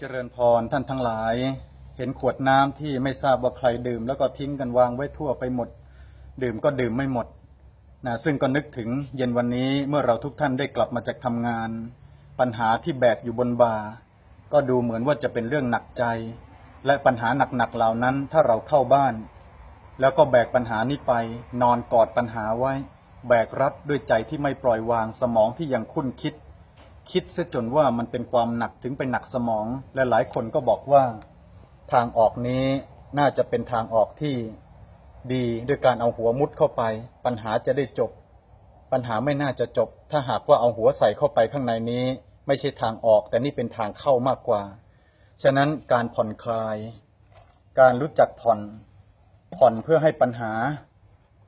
เจริญพรท่านทั้งหลาย เห็นขวดน้ำที่ไม่ทราบว่าใครดื่ม แล้วก็ทิ้งกันวางไว้ทั่วไปหมด ดื่มก็ดื่มไม่หมดนะซึ่งก็นึกถึงเย็นวันนี้เมื่อเราทุกท่านได้กลับมาจากทำงาน ปัญหาที่แบกอยู่บนบ่าก็ดูเหมือนว่าจะเป็นเรื่องหนักใจ และปัญหาหนักๆเหล่านั้นถ้าเราเข้าบ้าน แล้วก็แบกปัญหานี้ไป นอนกอดปัญหาไว้ แบกรับด้วยใจที่ไม่ปล่อยวางสมองที่ยังคุ้นคิด คิดซะจนว่ามันเป็นความหนักถึงไปหนักสมอง และหลายคนก็บอกว่าทางออกนี้น่าจะเป็นทางออกที่ดีด้วยการเอาหัวมุดเข้าไป ปัญหาจะได้จบ ปัญหาไม่น่าจะจบ ถ้าหากว่าเอาหัวใส่เข้าไปข้างในนี้ ไม่ใช่ทางออกแต่นี่เป็นทางเข้ามากกว่า ฉะนั้นการผ่อนคลาย การรู้จักผ่อนผ่อนเพื่อให้ปัญหา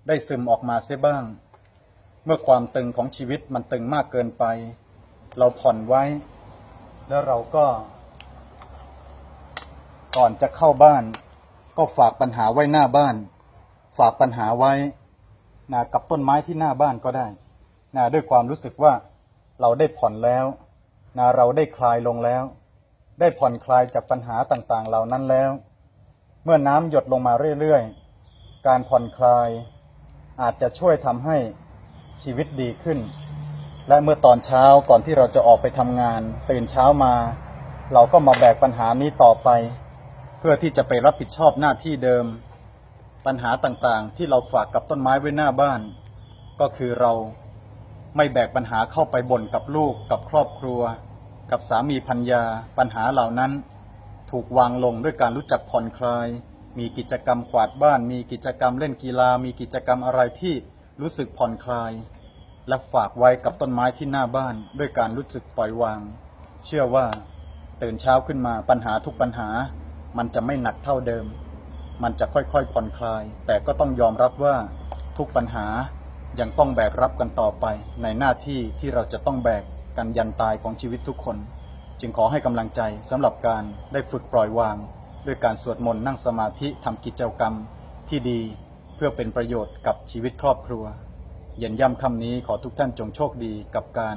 ได้ซึมออกมาเสียบ้าง เมื่อความตึงของชีวิตมันตึงมากเกินไป เราผ่อนไว้ แล้วเราก็ ก่อนจะเข้าบ้าน ก็ฝากปัญหาไว้หน้าบ้าน ฝากปัญหาไว้นะกับต้นไม้ที่หน้าบ้านก็ได้นะด้วยความรู้สึกว่าเราได้ผ่อนแล้วนะเราได้คลายลงแล้ว ได้ผ่อนคลายจากปัญหาต่างๆ เหล่านั้นแล้ว เมื่อน้ำหยดลงมาเรื่อยๆ การผ่อนคลายอาจจะช่วยทำให้ชีวิตดีขึ้น และเมื่อตอนเช้าก่อนที่เราจะออกไปทำงาน ตื่นเช้ามา เราก็มาแบกปัญหานี้ต่อไป เพื่อที่จะไปรับผิดชอบหน้าที่เดิม ปัญหาต่างๆ ที่เราฝากกับต้นไม้ไว้หน้าบ้าน ก็คือเราไม่แบกปัญหาเข้าไปบ่นกับลูกกับครอบครัว กับสามีพัญญาปัญหาเหล่านั้น ถูกวางลงด้วยการรู้จักผ่อนคลาย มีกิจกรรมกวาดบ้าน มีกิจกรรมเล่นกีฬา มีกิจกรรมอะไรที่รู้สึกผ่อนคลาย และฝากไว้กับต้นไม้ที่หน้าบ้านด้วยการรู้สึกปล่อยวาง เชื่อว่าตื่นเช้าขึ้นมาปัญหาทุกปัญหา มันจะไม่หนักเท่าเดิม มันจะค่อยๆผ่อนคลาย แต่ก็ต้องยอมรับว่าทุกปัญหายังต้องแบกรับกันต่อไป ในหน้าที่ที่เราจะต้องแบกกันยันตายของชีวิตทุกคน จึงขอให้กำลังใจสำหรับการได้ฝึกปล่อยวาง ด้วยการสวดมนต์นั่งสมาธิทำกิจกรรมที่ดี เพื่อเป็นประโยชน์กับชีวิตครอบครัว เย็นย่ำคำนี้ขอทุกท่านจงโชคดีกับการ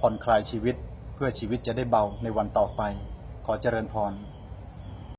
ผ่อนคลายชีวิต เพื่อชีวิตจะได้เบาในวันต่อไป ขอเจริญพร